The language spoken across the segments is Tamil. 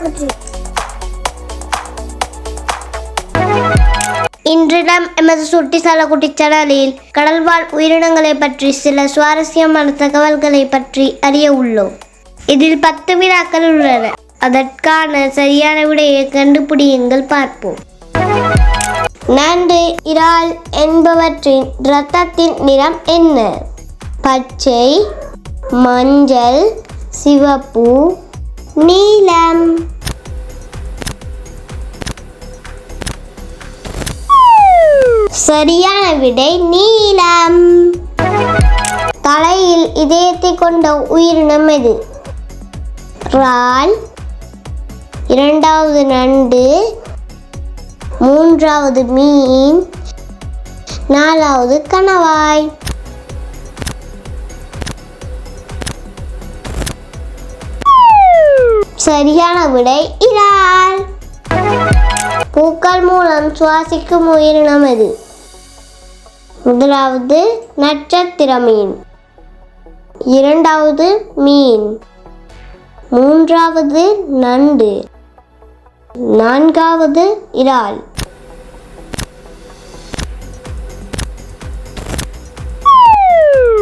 குட்டி இன்று நாம் எமது சுட்டிசால குட்டி சேனலில் கடல்வாழ் உயிரினங்களை பற்றி சில சுவாரஸ்யமான தகவல்களை பற்றி அறிய உள்ளோம். இதில் பத்து வினாக்கள் உள்ளன. அதற்கான சரியான விடையை கண்டுபிடியுங்கள் பார்ப்போம். நண்டு இறால் என்பவற்றின் இரத்தத்தின் நிறம் என்ன? பச்சை மஞ்சள் சிவப்பு நீலம். சரியான விடை நீலம். தலையில் இதயத்தை கொண்ட உயிரினம் எது? ரால். இரண்டாவது நண்டு. மூன்றாவது மீன். நாலாவது கணவாய். சரியான விடை இறால். பூக்கள் மூலம் சுவாசிக்கும் உயிரினம் எது? முதலாவது நட்சத்திர மீன் இரண்டாவது மீன். மூன்றாவது நண்டு. நான்காவது இறால்.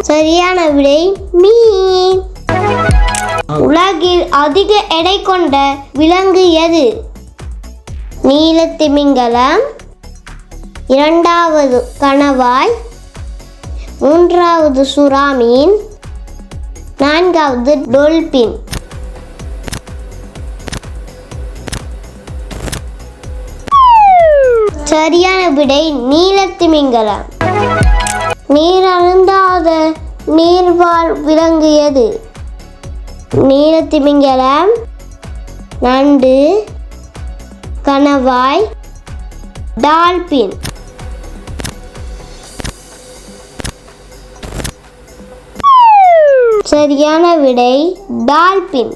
சரியான விடை மீன். உலகில் அதிக எடை கொண்ட விலங்கு எது? நீலத்திமிங்கலம். இரண்டாவது கணவாய். மூன்றாவது சுறாமீன். நான்காவது டொல்பின். சரியான விடை நீலத்திமிங்கலம். நீர் அருந்தாத நீர்வாழ் விலங்கு எது? நீலத்திமிங்கலம் நண்டு கணவாய் டால்பின். சரியான விடை டால்பின்.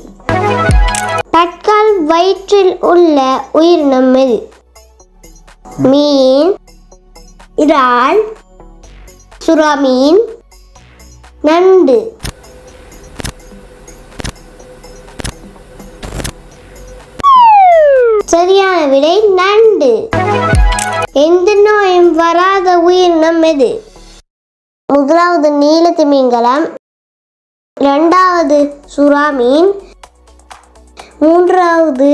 தட்கால் வயிற்றில் உள்ள உயிரினம் எது மீன் இறால் சுறா மீன் நண்டு. சரியான விடை நண்டு. எந்த நோயும் வராத உயிரினம் எது? முதலாவது நீலத்திமிங்கலம் இரண்டாவது சுறா மீன் மூன்றாவது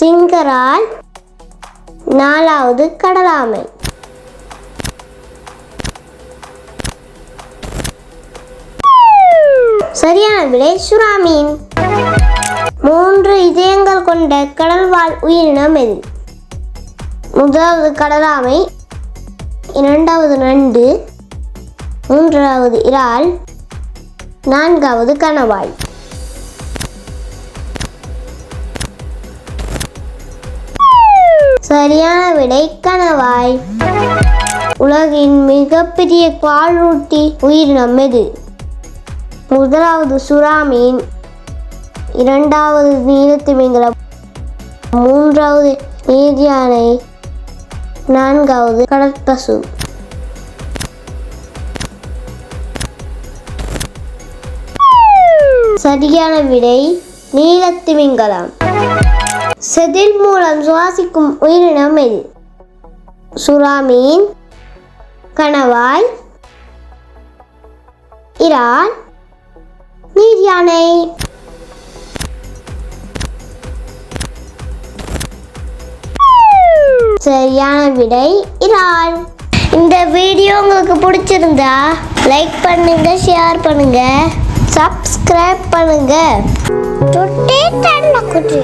சிங்கரால் நாலாவது கடலாமை. சரியான விடை சுறா மீன் மூன்று இதயங்கள் கொண்ட கடல்வாழ் உயிரினம் எது? முதலாவது கடலாமை இரண்டாவது நண்டு மூன்றாவது இறால் நான்காவது கணவாய் சரியான விடை கணவாய் உலகின் மிகப்பெரிய பாலூட்டி உயிரினம் எது? முதலாவது சுறாமீன் இரண்டாவது நீலத்திமிங்கலம் மூன்றாவது நீர்யானை நான்காவது கடற்பசு. சரியான விடை நீலத்திமிங்கலம். செதில் மூலம் சுவாசிக்கும் உயிரினம் எது? சுறாமீன் கணவாய் இறால் நீர் யானை சரியான விடை இறால் இந்த வீடியோ உங்களுக்கு பிடிச்சிருந்தா லைக் பண்ணுங்க ஷேர் பண்ணுங்க சப்ஸ்கிரைப் பண்ணுங்க. தொட்டே குட்டி